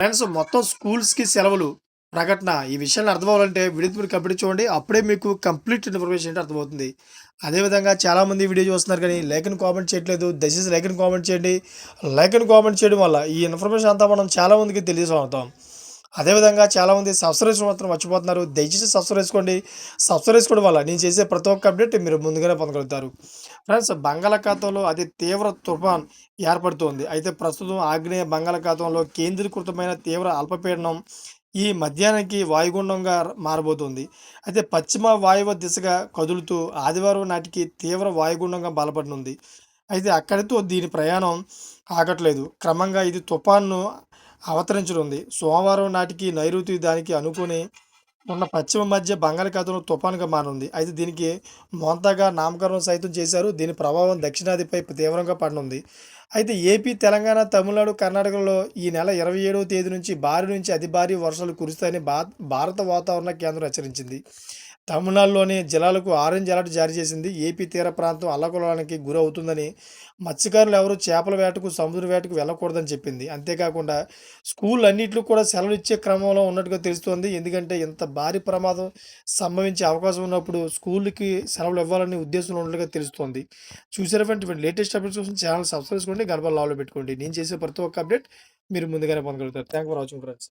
Friends మొత్తం స్కూల్స్కి సెలవులు ప్రకటన ఈ విషయాన్ని అర్థమవ్వాలంటే వీడియో కంప్లీట్ చూడండి. అప్పుడే మీకు కంప్లీట్ ఇన్ఫర్మేషన్ ఏంటి అర్థమవుతుంది. అదేవిధంగా చాలామంది వీడియో చూస్తున్నారు కానీ లైక్ కామెంట్ చేయట్లేదు. దయచేసి లైక్ని కామెంట్ చేయండి. లైక్ కామెంట్ చేయడం వల్ల ఈ ఇన్ఫర్మేషన్ అంతా మనం చాలామందికి తెలియజేస్తాం అదేవిధంగా చాలామంది సబ్స్క్రైబ్ మాత్రం మర్చిపోతున్నారు. దయచేసి సబ్స్క్రైబ్ చేసుకోండి. సబ్స్క్రైబ్ చేసుకోవడం వల్ల నేను చేసే ప్రతి ఒక్క అప్డేట్ మీరు ముందుగానే పొందగలుగుతారు. ఫ్రెండ్స్ బంగాళాఖాతంలో అతి తీవ్ర తుఫాన్ ఏర్పడుతోంది. అయితే ప్రస్తుతం ఆగ్నేయ బంగాళాఖాతంలో కేంద్రీకృతమైన తీవ్ర అల్పపీడనం ఈ మధ్యాహ్నానికి వాయుగుండంగా మారబోతుంది. అయితే పశ్చిమ వాయువ దిశగా కదులుతూ ఆదివారం నాటికి తీవ్ర వాయుగుండంగా బలపడనుంది. అయితే అక్కడితో దీని ప్రయాణం ఆగట్లేదు. క్రమంగా ఇది తుఫాన్ను అవతరించనుంది. సోమవారం నాటికి నైరుతి దానికి అనుకుని ఉన్న పశ్చిమ మధ్య బంగాళాఖాతంలో తుఫానుగా మారింది అయితే దీనికి మోంతాగా నామకరణం సైతం చేశారు. దీని ప్రభావం దక్షిణాదిపై తీవ్రంగా పడనుంది. అయితే ఏపీ తెలంగాణ తమిళనాడు కర్ణాటకలో ఈ నెల ఇరవై ఏడవ తేదీ నుంచి భారీ నుంచి అతి భారీ వర్షాలు కురుస్తాయని భారత వాతావరణ కేంద్రం హెచ్చరించింది. తమిళనాడులోని జిల్లాలకు ఆరెంజ్ అలర్ట్ జారీ చేసింది. ఏపీ తీర ప్రాంతం అల్లకొలానికి గురవుతుందని మత్స్యకారులు ఎవరు చేపల వేటకు సముద్ర వేటకు వెళ్ళకూడదని చెప్పింది. అంతేకాకుండా స్కూల్ అన్నింటికి కూడా సెలవులు ఇచ్చే క్రమంలో ఉన్నట్టుగా తెలుస్తోంది. ఎందుకంటే ఇంత భారీ ప్రమాదం సంభవించే అవకాశం ఉన్నప్పుడు స్కూల్కి సెలవులు ఇవ్వాలనే ఉద్దేశంలో ఉన్నట్టుగా తెలుస్తోంది. చూసారంటే లేటెస్ట్ అప్డేట్స్ కోసం ఛానల్ సబ్స్క్రైబ్ చేసుకోండి గడప లాలో పెట్టుకోండి. నేను చేసే ప్రతి ఒక్క అప్డేట్ మీరు ముందుగానే పొందగలుగుతారు. Thank for watching friends.